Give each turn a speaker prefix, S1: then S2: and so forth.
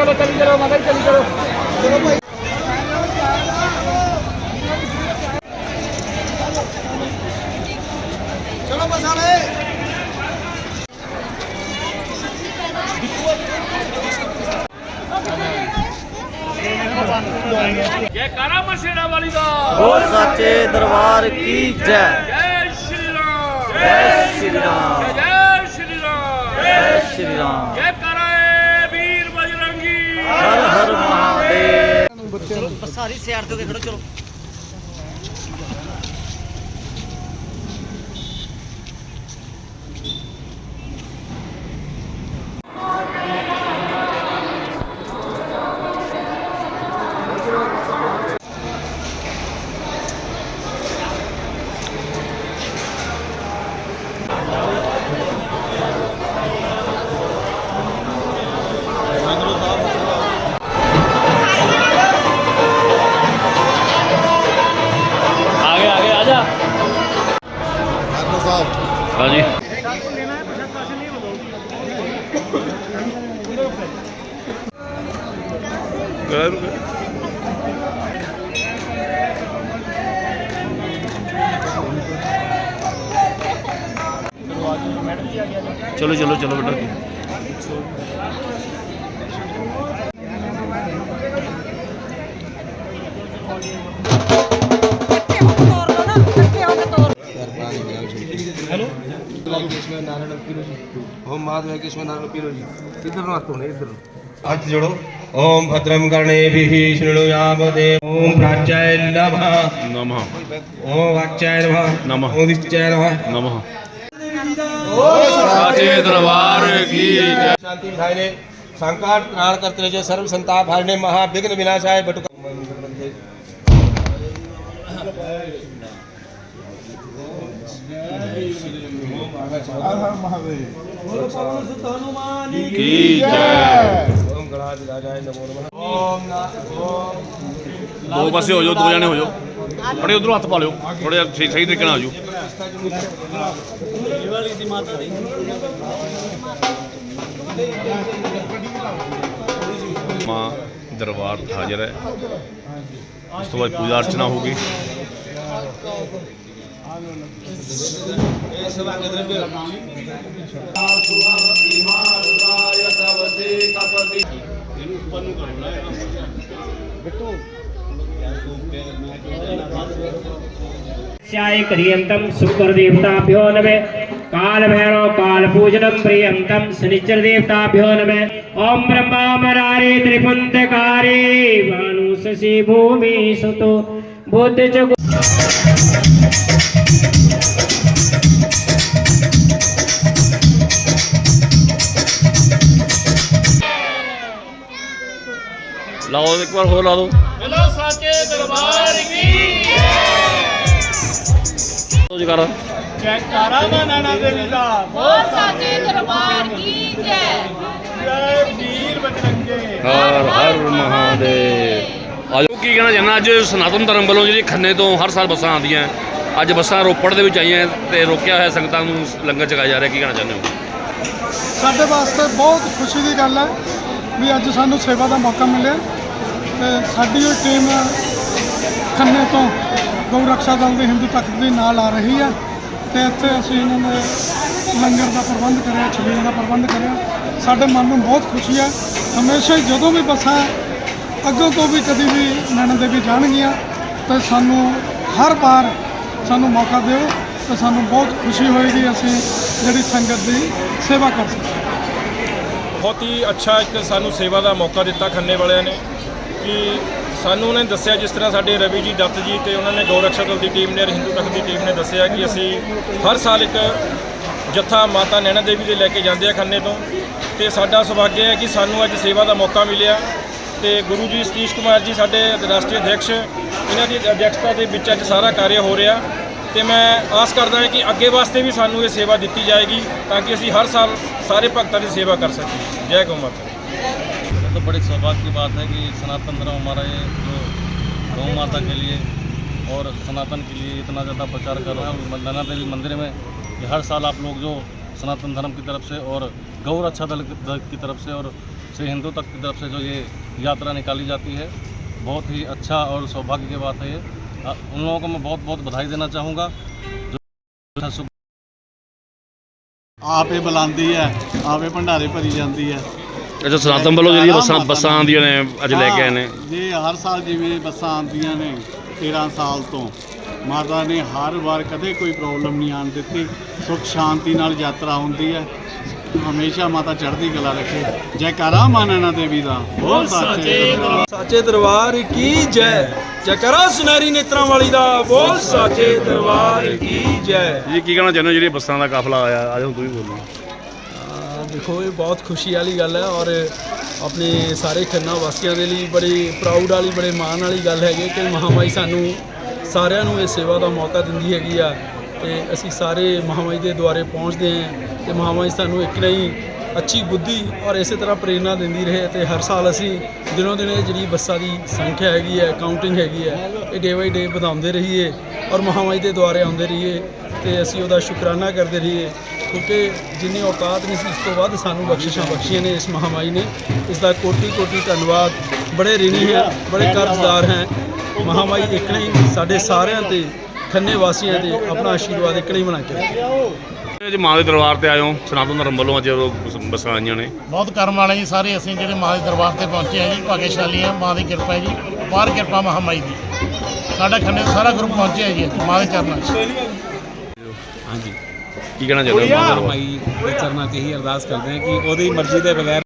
S1: ਚਲੋ ਚਲੀ ਚਲੋ ਮਾਤਾ ਜੀ ਚਲੀ ਚਲੋ ਚਲੋ ਭਾਈ ਚਲੋ ਬਸਾਲੇ
S2: ਜੈ ਕਾਰਾ ਮਸੇੜਾ ਵਾਲੀ ਦਾ
S3: ਬੋਲ ਸੱਚੇ ਦਰਬਾਰ ਕੀ ਜੈ
S2: ਜੈ ਸ਼੍ਰੀ ਰਾਮ
S3: ਜੈ ਸ਼੍ਰੀ ਰਾਮ
S2: ਜੈ ਸ਼੍ਰੀ ਰਾਮ
S3: ਜੈ ਸ਼੍ਰੀ
S4: ਸਾਰੀ ਸਿਆਰ ਤੇ ਖੜੋ ਚਲੋ।
S2: ਹਾਂਜੀ। ਚਲੋ ਚਲੋ ਚਲੋ ਬੇਟਾ।
S5: वेंकेश्वर नारायण अपीलो जी
S1: ओम महादेव वेंकेश्वर नारायण अपीलो जी इधर नो हाथ इधर
S6: हाथ जोड़ो ओम भद्रम कर्णेभिः शृणुयाम देव ओम प्राच्याय नमः
S2: नमः
S6: ओम वाच्याय नमः
S2: नमः
S6: ओम दिष्ट्याय नमः
S2: नमः साचे दरबार की
S6: शांति भाई ने संकट त्राण करते रहे सर्व संताप हारने महाविघ्न विनाशाय बटुका
S2: की जय
S6: ओम गणाधिराजाय नमो नमः ओम नाथ ओम
S2: ਦੋ ਪਾਸੇ ਹੋ ਜਾਓ ਦੋ ਜਣੇ ਹੋ ਜਾਓ ਥੋੜੇ ਉਧਰੋਂ ਹੱਥ ਪਾ ਲਿਓ ਥੋੜੇ ਜਿਹਾ ਸਹੀ ਸਹੀ ਤਰੀਕੇ ਨਾਲ ਆ ਜਾਓ ਮਾਂ ਦਰਬਾਰ ਹਾਜ਼ਰ ਹੈ ਉਸ ਤੋਂ ਬਾਅਦ ਪੂਜਾ ਅਰਚਨਾ ਹੋਗੀ
S7: स्याय क्रियन्तं शुक्रदेवताभ्यो नमः कालभैरव कालपूजनं प्रियन्तं शनिश्चरदेवताभ्यो नमः ॐ ब्रह्मामरारे त्रिपुण्डकारे भानुशशि भूमि सुतो बुद्ध च
S2: ਲਾਓ ਇੱਕ ਵਾਰ ਹੋਰ ਲਾ
S7: ਦੋ ਮਿਲੋ ਸਾਚੇ ਦਰਬਾਰ
S2: ਕੀ। ਜੈ ਜੈਕਾਰਾ
S7: ਜੈਕਾਰਾ ਦਾ ਨਾਨਾ ਦੇਵੀ ਦਾ।
S5: ਬੋਲ ਸਾਚੇ ਦਰਬਾਰ ਕੀ ਜੈ।
S7: ਜੈ ਵੀਰ ਬਚਨਗੇ
S2: ਹਰ ਹਰ ਮਹਾਦੇਵ। ਆਜੋ ਕੀ ਕਹਿਣਾ ਚਾਹੁੰਦਾ? ਅੱਜ ਸਨਾਤਨ ਧਰਮ ਵੱਲੋਂ ਜਿਹੜੀ ਖੰਨੇ ਤੋਂ ਹਰ ਸਾਲ ਬੱਸਾਂ ਆਉਂਦੀਆਂ। ਅੱਜ ਬੱਸਾਂ ਰੋਪੜ ਦੇ ਵਿੱਚ ਆਈਆਂ ਤੇ ਰੋਕਿਆ ਹੋਇਆ ਸੰਗਤਾਂ ਨੂੰ ਲੰਗਰ ਛਕਾਇਆ ਜਾ ਰਿਹਾ। ਕੀ ਕਹਿਣਾ ਚਾਹੁੰਦੇ ਹੋ?
S8: ਸਾਡੇ ਵਾਸਤੇ ਬਹੁਤ ਖੁਸ਼ੀ ਦੀ ਗੱਲ ਹੈ ਵੀ ਅੱਜ ਸਾਨੂੰ ਸੇਵਾ ਦਾ ਮੌਕਾ ਮਿਲਿਆ ਤੇ ਸਾਡੀ ਇਹ ਟੀਮ ਖੰਨੇ ਤੋਂ ਗਊ ਰਕਸ਼ਾ ਦਲ ਦੇ ਹਿੰਦੂ ਤਖਤ ਦੇ ਨਾਲ ਆ ਰਹੀ ਹੈ ਤੇ ਇੱਥੇ ਅਸੀਂ ਇਹਨਾਂ ਨੇ ਲੰਗਰ ਦਾ ਪ੍ਰਬੰਧ ਕਰਿਆ ਛਬੀਲ ਦਾ ਪ੍ਰਬੰਧ ਕਰਿਆ। ਸਾਡੇ ਮਨ ਨੂੰ ਬਹੁਤ ਖੁਸ਼ੀ ਹੈ। ਹਮੇਸ਼ਾ ਜਦੋਂ ਵੀ ਬੱਸਾਂ ਅੱਗੋਂ ਤੋਂ ਵੀ ਕਦੀ ਵੀ ਨੈਣਾ ਦੇਵੀ ਜਾਣਗੀਆਂ, ਤਾਂ ਸਾਨੂੰ ਹਰ ਵਾਰ ਸਾਨੂੰ ਮੌਕਾ ਦਿਓ, ਤੇ ਸਾਨੂੰ ਬਹੁਤ ਖੁਸ਼ੀ ਹੋਏਗੀ ਅਸੀਂ ਜਿਹੜੀ ਸੰਗਤ ਦੀ ਸੇਵਾ ਕਰ ਸਕੀਏ।
S9: ਬਹੁਤ ਹੀ ਅੱਛਾ ਇੱਕ ਸਾਨੂੰ ਸੇਵਾ ਦਾ ਮੌਕਾ ਦਿੱਤਾ ਖੰਨੇ ਵਾਲਿਆਂ ਨੇ ਕਿ ਸਾਨੂੰ ਉਹਨਾਂ ਨੇ ਦੱਸਿਆ ਜਿਸ ਤਰ੍ਹਾਂ ਸਾਡੇ ਰਵੀ ਜੀ, ਦੱਤ ਜੀ ਤੇ ਉਹਨਾਂ ਨੇ ਗੌਰਕਸ਼ਾ ਦਲ ਦੀ ਟੀਮ ਨੇ ਔਰ ਹਿੰਦੂ ਤਖਤ ਦੀ ਟੀਮ ਨੇ ਦੱਸਿਆ ਕਿ ਅਸੀਂ ਹਰ ਸਾਲ ਇੱਕ ਜੱਥਾ ਮਾਤਾ ਨੈਣਾ ਦੇਵੀ ਦੇ ਲੈ ਕੇ ਜਾਂਦੇ ਆ ਖੰਨੇ ਤੋਂ ਤੇ ਸਾਡਾ ਸੁਭਾਗਿਆ ਹੈ ਕਿ ਸਾਨੂੰ ਅੱਜ ਸੇਵਾ ਦਾ ਮੌਕਾ ਮਿਲਿਆ। ਤੇ ਗੁਰੂ ਜੀ ਸਤੀਸ਼ ਕੁਮਾਰ ਜੀ ਸਾਡੇ ਰਾਸ਼ਟਰੀ ਅਧਿਕਸ਼ ਇਹਨਾਂ ਦੀ ਅਧਿਕਸ਼ਤਾ ਦੇ ਵਿੱਚ ਅੱਜ ਸਾਰਾ ਕਾਰਜ ਹੋ ਰਿਹਾ ਤੇ ਮੈਂ ਆਸ ਕਰਦਾ ਹਾਂ ਕਿ ਅੱਗੇ ਵਾਸਤੇ ਵੀ ਸਾਨੂੰ ਇਹ ਸੇਵਾ ਦਿੱਤੀ ਜਾਏਗੀ ਤਾਂ ਕਿ ਅਸੀਂ ਹਰ ਸਾਲ ਸਾਰੇ ਭਗਤਾਂ ਦੀ ਸੇਵਾ ਕਰ ਸਕੀਏ ਜੈ ਗਊ ਮਾਤਾ
S4: तो बड़ी सौभाग्य की बात है कि सनातन धर्म हमारा ये जो गौ माता के लिए और सनातन के लिए इतना ज़्यादा प्रचार कर रहे हैं नैना देवी मंदिर में कि हर साल आप लोग जो सनातन धर्म की तरफ से और गौ रक्षा दल की दल की तरफ से और से हिंदू तक की तरफ से जो ये यात्रा निकाली जाती है बहुत ही अच्छा और सौभाग्य की बात है ये अ, उन लोगों को मैं बहुत बहुत बधाई देना चाहूँगा जो
S8: ਆਪੇ ਬੁਲਾਉਂਦੀ ਹੈ ਆਪੇ ਭੰਡਾਰੇ ਭਰੀ ਜਾਂਦੀ ਹੈ
S2: ਅੱਛਾ ਸਨਾਤਨ ਵੱਲੋਂ ਜਿਹੜੀਆਂ ਬੱਸਾਂ ਬੱਸਾਂ ਆਉਂਦੀਆਂ ਨੇ ਅੱਜ ਲੈ ਕੇ ਆਏ ਨੇ
S8: ਜੇ ਹਰ ਸਾਲ ਜਿਵੇਂ ਬੱਸਾਂ ਆਉਂਦੀਆਂ ਨੇ 13 ਸਾਲ ਤੋਂ ਮਾਤਾ ਨੇ ਹਰ ਵਾਰ ਕਦੇ ਕੋਈ ਪ੍ਰੋਬਲਮ ਨਹੀਂ ਆਣ ਦਿੱਤੀ ਸੁਖ ਸ਼ਾਂਤੀ ਨਾਲ ਯਾਤਰਾ ਹੁੰਦੀ ਹੈ ਹਮੇਸ਼ਾ ਮਾਤਾ ਚੜ੍ਹਦੀ ਕਲਾ ਰੱਖੇ। ਜੈਕਾਰਾ ਮਾਨਣਾ ਦੇਵੀ ਦਾ। ਬਹੁਤ ਸਾਚੇ
S10: ਸਾਚੇ ਦਰਬਾਰ। ਕੀ ਜੈ? ਜੈਕਾਰਾ ਸੁਨਹਿਰੀ ਨੇਤਰਾਂ ਵਾਲੀ ਦਾ। ਬੋਲ ਸਾਚੇ ਦਰਬਾਰ ਕੀ ਜੈ?
S2: ਜੀ ਕੀ ਕਹਿਣਾ ਚਾਹੁੰਦੇ ਹੋ? ਜਿਹੜੀਆਂ ਬੱਸਾਂ ਦਾ ਕਾਫਲਾ ਆਇਆ ਅੱਜ ਹੁਣ ਤੁਸੀਂ ਬੋਲੋ
S10: ਦੇਖੋ ਇਹ ਬਹੁਤ ਖੁਸ਼ੀ ਵਾਲੀ ਗੱਲ ਹੈ ਔਰ ਆਪਣੇ ਸਾਰੇ ਖੰਨਾ ਵਾਸੀਆਂ ਦੇ ਲਈ ਬੜੀ ਪ੍ਰਾਊਡ ਵਾਲੀ ਬੜੇ ਮਾਣ ਵਾਲੀ ਗੱਲ ਹੈਗੀ ਕਿ ਮਹਾਮਾਈ ਸਾਨੂੰ ਸਾਰਿਆਂ ਨੂੰ ਇਹ ਸੇਵਾ ਦਾ ਮੌਕਾ ਦਿੰਦੀ ਹੈਗੀ ਆ। ਤੇ ਅਸੀਂ ਸਾਰੇ ਮਹਾਮਾਈ ਦੇ ਦੁਆਰੇ ਪਹੁੰਚਦੇ ਹਾਂ ਤੇ ਮਹਾਮਾਈ ਸਾਨੂੰ ਇੱਕ ਨਹੀਂ ਅੱਛੀ ਬੁੱਧੀ ਔਰ ਇਸੇ ਤਰ੍ਹਾਂ ਪ੍ਰੇਰਣਾ ਦਿੰਦੀ ਰਹੇ ਤੇ ਹਰ ਸਾਲ ਅਸੀਂ ਦਿਨੋਂ ਦਿਨ ਇਹ ਜਿਹੜੀ ਬੱਸਾਂ ਦੀ ਸੰਖਿਆ ਹੈਗੀ ਹੈ ਕਾਊਂਟਿੰਗ ਹੈਗੀ ਹੈ, ਇਹ ਡੇ ਬਾਈ ਡੇ ਵਧਾਉਂਦੇ ਰਹੀਏ ਔਰ ਮਹਾਮਾਈ ਦੇ ਦੁਆਰੇ ਆਉਂਦੇ ਰਹੀਏ ਤੇ ਅਸੀਂ ਉਹਦਾ ਸ਼ੁਕਰਾਨਾ ਕਰਦੇ ਰਹੀਏ ਕਿਉਂਕਿ ਜਿੰਨੀ ਔਕਾਤ ਨਹੀਂ ਸੀ ਇਸ ਤੋਂ ਵੱਧ ਸਾਨੂੰ ਬਖਸ਼ਿਸ਼ਾਂ ਬਖਸ਼ੀਆਂ ਨੇ ਇਸ ਮਹਾਮਾਈ ਨੇ। ਇਸ ਦਾ ਕੋਟੀ ਕੋਟੀ ਧੰਨਵਾਦ। ਬੜੇ ਰਿਣੀ ਹੈ, ਬੜੇ ਕਰਜ਼ਦਾਰ ਹੈ। ਮਹਾਮਾਈ ਇੱਕ ਨਹੀਂ ਸਾਡੇ ਸਾਰਿਆਂ ਤੇ ਖੰਨੇ ਵਾਸੀਆਂ ਤੇ ਆਪਣਾ ਆਸ਼ੀਰਵਾਦ ਇੱਕ ਨਹੀਂ ਬਣਾ ਕੇ ਰੱਖੇ।
S2: ਅੱਜ ਮਾਂ ਦੇ ਦਰਬਾਰ ਤੇ ਆਇਓ ਸਨਾਤਨ ਧਰਮ ਵੱਲੋਂ ਅੱਜ ਬੱਸਾਂ ਆਈਆਂ ਨੇ।
S8: ਬਹੁਤ ਕਰਮ ਵਾਲੇ ਜੀ ਸਾਰੇ ਅਸੀਂ ਜਿਹੜੇ ਮਾਂ ਦੇ ਦਰਬਾਰ ਤੇ ਪਹੁੰਚੇ ਆ ਜੀ ਭਾਗੇਸ਼ਾਲੀ ਆ ਮਾਂ ਦੀ ਕਿਰਪਾ ਹੈ ਜੀ ਬਾਹਰ ਕਿਰਪਾ ਮਹਾਮਾਈ ਦੀ। ਸਾਡਾ ਖੰਨੇ ਦਾ ਸਾਰਾ ਗਰੁੱਪ ਪਹੁੰਚਿਆ ਜੀ ਮਾਂ ਦੇ ਚਰਨਾਂ 'ਚ।
S2: ਕੀ ਕਹਿਣਾ ਚਾਹੁੰਦੇ ਹੋ ਮਾਂ ਦੇ
S11: ਦੇ ਚਰਨਾਂ 'ਚ ਹੀ ਅਰਦਾਸ ਕਰਦੇ ਹਾਂ ਕਿ ਉਹਦੀ ਮਰਜ਼ੀ ਦੇ ਬਗੈਰ